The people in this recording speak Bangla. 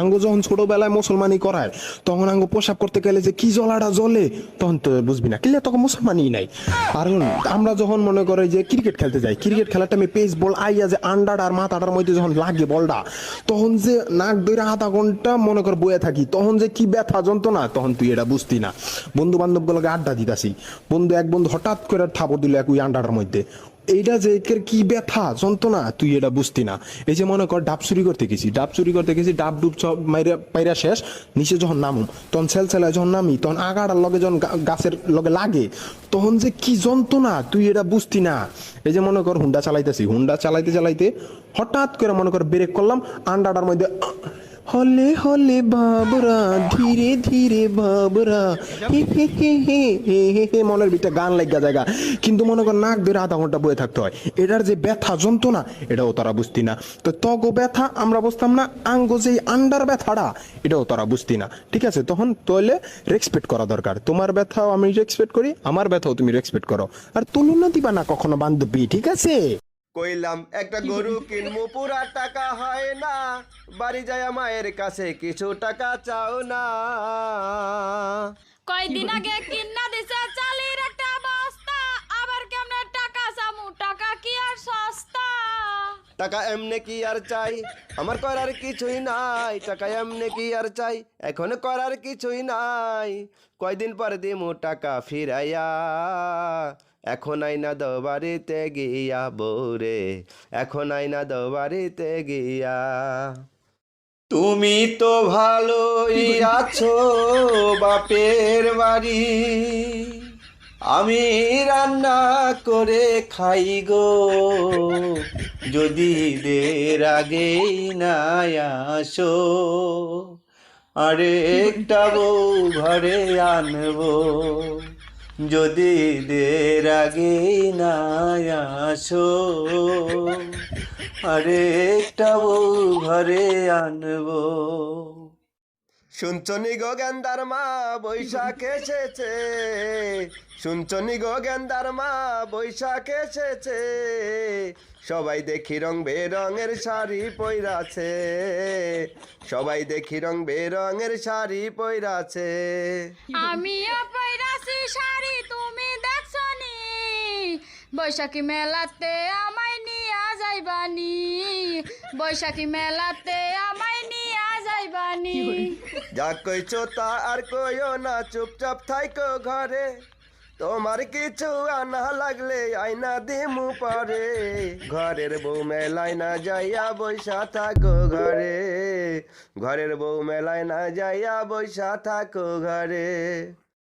আঙ্গ যখন ছোটবেলায় মুসলমানি করায়, তখন আঙ্গ পোশাক করতে গেলে যে কি জলাটা জ্বলে, তখন তো বুঝবি না। কিলে তখন মুসলমানই নাই। আর আমরা যখন মনে করে যে ক্রিকেট খেলতে যাই ক্রিকেট খেলাটা আমি পেস বল আইয়া যে আন্ডার আর মাথাটার মধ্যে যখন লাগে বলটা, তখন যে নাক ধরে আধা ঘণ্টা মনে কর বয়ে থাকি, তখন যে কি ব্যথা যন্ত্রণা, তখন তুই এটা বুঝতি না। বন্ধু বান্ধব গুলোকে আড্ডা দিতাছি। বন্ধু এক বন্ধু হঠাৎ করে ঠাপড় দিল এক ওই আন্ডারটার মধ্যে। এইটা যে একের কি ব্যথা, যন্ত্রণা? তুই এটা বুঝতি না। এই যে মনে কর, ডাব চুরি করতে গেছি, ডাব চুরি করতে গেছি, ডাব ডুব সব মাইরা পাইরা শেষ, নিচে যখন নামুম, তখন ছেল ছেলায় যখন নামি, তখন আগাটার লগে যখন গাছের লগে লাগে, তখন যে কি যন্ত্রণা, তুই এটা বুঝতি না। এই যে মনে কর, হুন্ডা চালাইতেছি, হুন্ডা চালাইতে চালাইতে হঠাৎ করে মনে কর, ব্রেক করলাম, আন্ডাটার মধ্যে হলে হলে বাবরা, ধীরে ধীরে বাবরা। হে হে হে হে হে হে হে, মনের ভিতরে গান লাগা জায়গা। কিন্তু মনে কর নাক ধরে আধা ঘণ্টা বয়ে থাকতে হয়। এটার যে ব্যথা যন্ত্রণা, এটাও তারা বুঝতি না। তো তগো ব্যথা আমরা বুঝতাম না, আঙ্গ যে আন্ডার ব্যথাটা, এটাও তারা বুঝতি না। ঠিক আছে? তখন তোলে রেসপেক্ট করা দরকার। তোমার ব্যথাও আমি রেসপেক্ট করি, আমার ব্যথাও তুমি রেসপেক্ট করো। আর তুলনা দিবা না কখনো বান্ধবী, ঠিক আছে? কইলাম একটা গরু কিনবো পুরা টাকা হয় না। বাড়ি যায় মায়ের কাছে কিছু টাকা চাও না। কয়দিন আগে কিন্না দিছে চালির একটা বস্তা। আবার কেমনে টাকা সামু টাকা কি আর সস্তা? টাকা এমনে কি আর চাই? আমার করার কিছুই নাই। টাকা এমনে কি আর চাই? এখন করার কিছুই নাই। কয়দিন পর দিমু টাকা ফিরাইয়া। এখন আইনা দো বাড়িতে গিয়া বৌরে এখন আইনা দো বাড়িতে গিয়া। তুমি তো ভালোই আছো বাপের বাড়ি, আমি রান্না করে খাই গো। যদি দের আগেই না আসো আরে একটা বউ ঘরে আনব। যদি দের আগে না আসো আরে একটা বউ ঘরে আনব। শুনছনি গো গেন্দার মা, বৈশাখ এসেছে। শুনছনি গো গেন্দার মা, বৈশাখ এসেছে। সবাই দেখি রং বেরঙের শাড়ি পইরাছে। সবাই দেখি রং বেরঙের শাড়ি পইরাছে। আমিও পৈরাছি শাড়ি, তুমি দেখছনি? বৈশাখী মেলাতে আমায় নিয়া যাইবানি। বৈশাখী মেলাতে আমায় নিয়া যাইবানি যা কইছো তা আর কইও না চুপচাপ থাইকো ঘরে। তোমার কিছু আনা লাগলে আয়না দিমু পরে। ঘরের বউ মেলায় না যাইয়া বৈশা থাকো ঘরে। ঘরের বউ মেলায় না যাইয়া বৈশা থাকো ঘরে।